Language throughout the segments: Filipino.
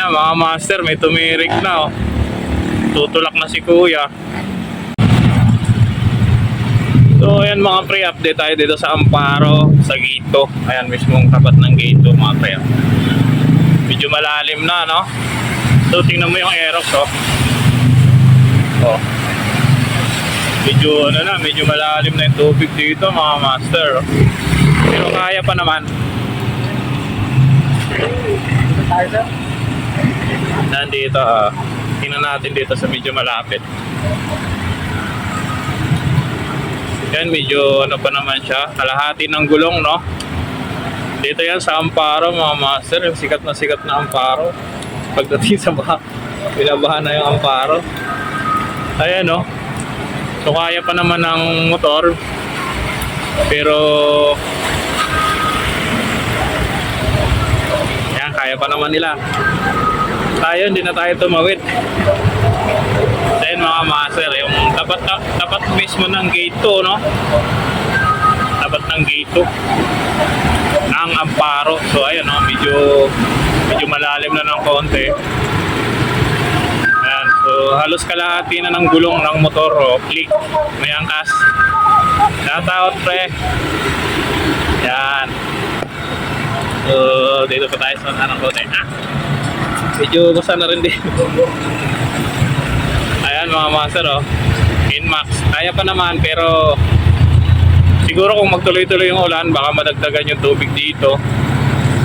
na mga master, may tumirik na oh. Tutulak na si kuya. So ayan mga pre, update tayo dito sa Amparo, sa Gito. Ayan mismong tapat ng Gito mga pre. Medyo malalim na no. So tingnan mo yung Aerox oh. Oh. Medyo ano na, medyo malalim na yung tubig dito mga master. oh. Pero kaya pa naman. Nandito, ah. tingnan natin dito sa medyo malapit. Yan, medyo ano pa naman siya. Kalahati ng gulong, no? Dito yan sa Amparo, mga master. Yung sikat na sikat na Amparo. Pagdating sa baha, binabahan na yung Amparo. Ayan, no? So, kaya pa naman ng motor. Pero, kaya pa naman nila. Tayo, hindi na tayo tumawid. Then mga master, yung tapat, tapat mismo ng gate 2, no? Tapat ng gate 2 ng Amparo. So ayun, no? medyo, medyo malalim na ng konti. Ayan, so halos kalahati na ng gulong ng motor, oh. click, may angkas. Shout out, pre. Yan. So, dito pa tayo sa anong kote. Ah, medyo basa na rin dito. Ayan mga master oh. Inmax. Kaya pa naman pero siguro kung magtuloy-tuloy yung ulan baka madagdagan yung tubig dito.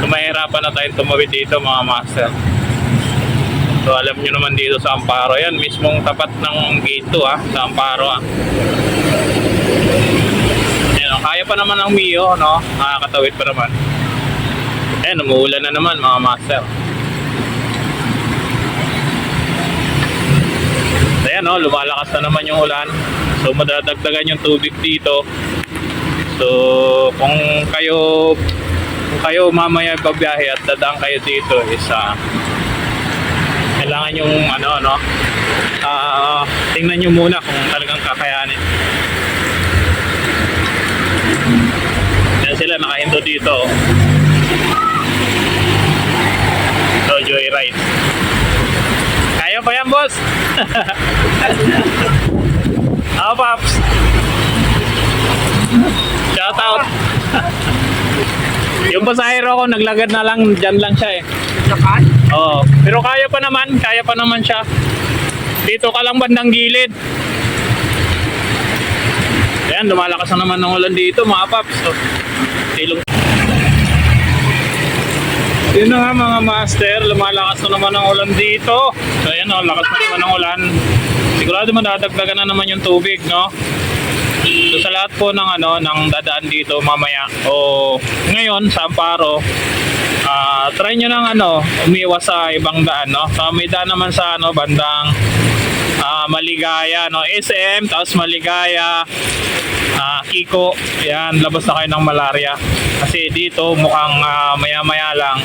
So mahirapan na tayong tumawid dito mga master. So alam nyo naman dito sa Amparo. Yan mismong tapat ng gate 2 ah. Sa Amparo ah. Yan, oh, kaya pa naman ng Mio, no? Nakakatawid pa naman. Ayan, umuulan na naman mga master. Ayan, no, lumalakas na naman yung ulan. So, madadagdagan yung tubig dito. So, kung kayo kung kayo mamaya babiyahe at dadaan kayo dito is ah, kailangan yung ano no ah tingnan nyo muna kung talagang kakayanin yan sila nakahinto dito oh. so joyride boss Ah, Paps. Shout out. yung pasahero ko, naglagad na lang, dyan lang siya eh. Oo. Pero kaya pa naman, kaya pa naman siya. Dito ka lang bandang gilid. Ayan, lumalakas na naman ng ulan dito, mga paps. So, Yun na nga mga master, lumalakas na naman ang ulan dito. So ayan o, lakas na naman ng ulan. Sigurado madadagdagan na naman yung tubig, no? So sa lahat po ng ano, ng dadaan dito mamaya o ngayon sa Amparo, ah try nyo ng ano, umiwas sa ibang daan, no? So may daan naman sa ano, bandang ah, Maligaya, no? SM, tapos Maligaya, ah, Kiko, yan, labas na kayo ng malaria. Kasi dito mukhang ah, maya-maya lang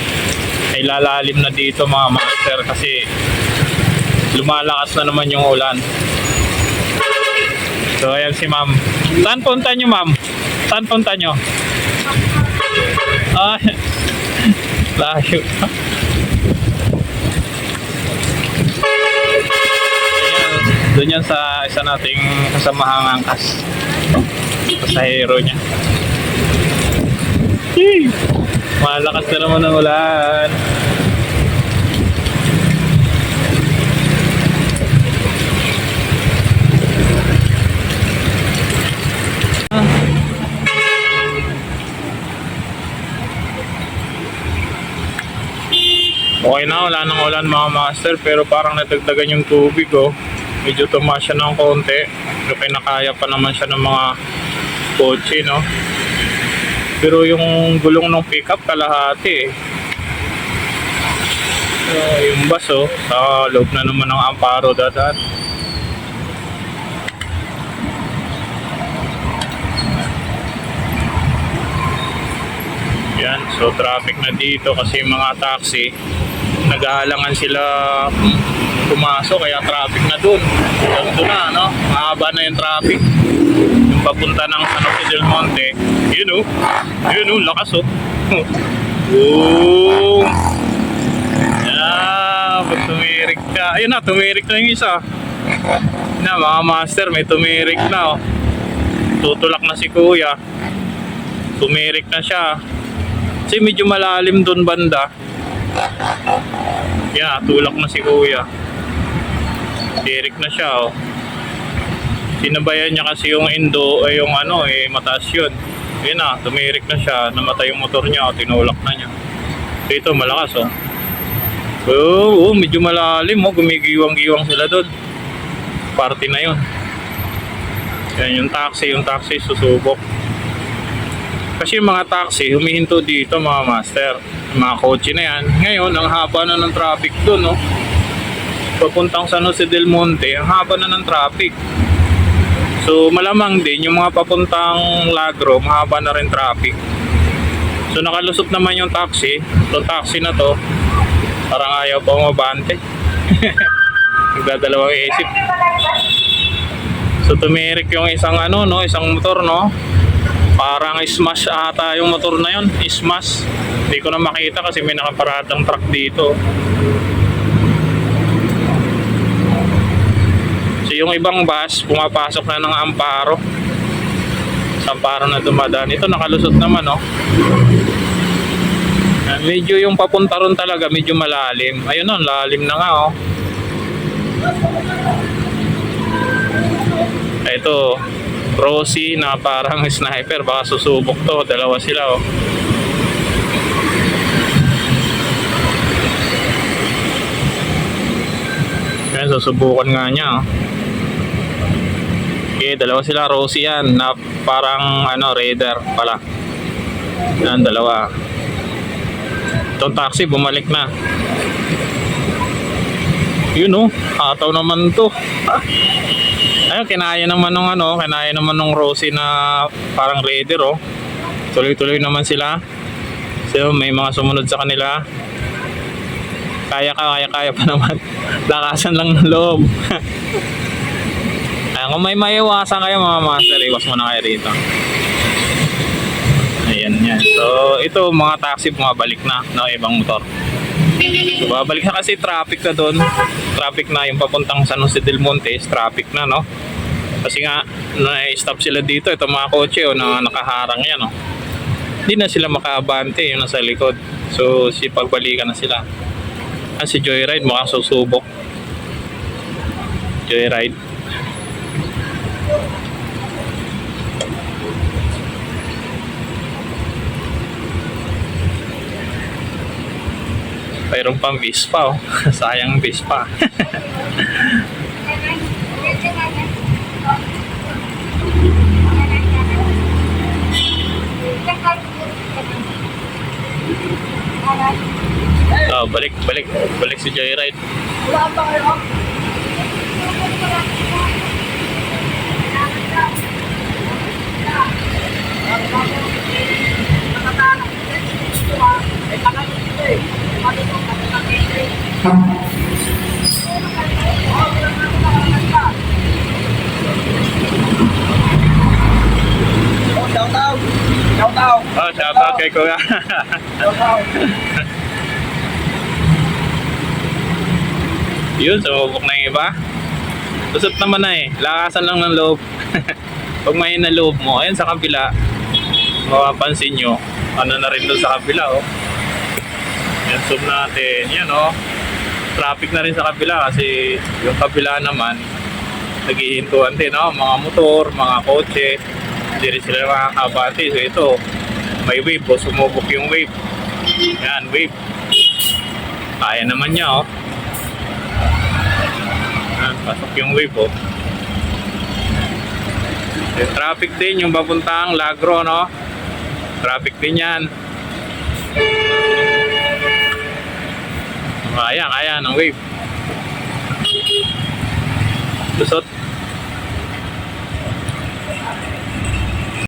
ay lalalim na dito mga master kasi lumalakas na naman yung ulan. So ayan si ma'am. Saan punta nyo ma'am? Saan punta nyo? Ay, layo. Ayan, Doon yan sa isa nating kasamahang angkas. Pasahero niya. Yay! Malakas na naman ang ulan. Okay na, wala nang ulan mga master pero parang nadagdagan yung tubig oh. Medyo tumaas siya ng konti. Pero kinakaya pa naman siya ng mga kotse no. Pero yung gulong ng pickup kalahati eh. So, yung bus oh, sa loob na naman ng Amparo dadat. Yan, so traffic na dito kasi mga taxi nag-aalangan sila pumasok kaya traffic na dun. Ganito na, no? Mahaba na yung traffic. Papunta ng San Jose del Monte, yun oh. Yun oh, lakas oh. Boom! Pag tumirik ka. Ayun na, tumirik na yung isa. Na, mga master, may tumirik na oh. Tutulak na si kuya. Tumirik na siya. Kasi medyo malalim doon banda. Yan, tulak na si kuya. Tirik na siya oh. Sinabayan niya kasi yung indo ay yung ano eh mataas yun. Yun na, tumirik na siya, namatay yung motor niya, tinulak na niya. So ito malakas oh. Oo, oh, medyo malalim oh, gumigiwang-giwang sila doon. Party na yun. Yan yung taxi, yung taxi susubok. Kasi yung mga taxi, humihinto dito mga master. Mga kotse na yan. Ngayon, ang haba na ng traffic doon, no? Papuntang San Jose del Monte, ang haba na ng traffic. So, malamang din, yung mga papuntang Lagro, mahaba na rin traffic. So, nakalusot naman yung taxi. Itong taxi na to, parang ayaw pa umabante. Nagdadalawang isip. So, tumirik yung isang ano, no? Isang motor, no? Parang smash ata yung motor na yun. Smash. Hindi ko na makita kasi may nakaparadang truck dito. Yung ibang bus, pumapasok na ng Amparo. Sa Amparo na dumadaan. Ito nakalusot naman, no? Yan, medyo yung papunta ron talaga, medyo malalim. Ayun no, lalim na nga, oh. Ito, Rosie na parang sniper. Baka susubok to. Dalawa sila, oh. Yan, susubukan nga niya, oh. Okay, dalawa sila. Rosie yan. Na parang, ano, raider pala. Yan, dalawa. Itong taxi, bumalik na. Yun, oh. Hataw naman to. Ayun, kinaya naman nung ano, kinaya naman nung Rosie na parang raider oh. Tuloy-tuloy naman sila. So, may mga sumunod sa kanila. Kaya ka, kaya kaya pa naman. Lakasan lang ng loob. Ayan, kung may maiwasan kayo mga master, iwas muna kayo rito. Ayan yan. So, ito mga taxi bumabalik na ng ibang motor. So, babalik na kasi traffic na doon. Traffic na yung papuntang San Jose del Monte, traffic na, no? Kasi nga, na-stop sila dito. Ito mga kotse, oh, na nakaharang yan, oh. Hindi na sila makaabante, yung nasa likod. So, si pagbalikan na sila. Ah, si Joyride, mukhang susubok. Joyride. Mayroon pang Vespa, oh. Sayang Vespa. Oh, balik, balik, balik si Joyride. Shout out! Shout out! Oh, shout out kay Kuya. Yun, sumubok na yung iba. Lusot naman na eh. Lakasan lang ng loob. Pag may na loob mo, ayun sa kabila, mapapansin nyo, ano na rin doon sa kabila, oh. Yan, zoom natin. Yan, oh. Traffic na rin sa kabila kasi yung kabila naman, naghihintuan din, oh. Mga motor, mga kotse, hindi rin sila makakabati. So ito, may wave, oh. Sumubok yung wave. Yan, wave. Kaya naman niya, oh. Yan, pasok yung wave, oh. Yung traffic din, yung papuntang Lagro, no? Traffic din yan. Kaya, kaya ng wave. Lusot.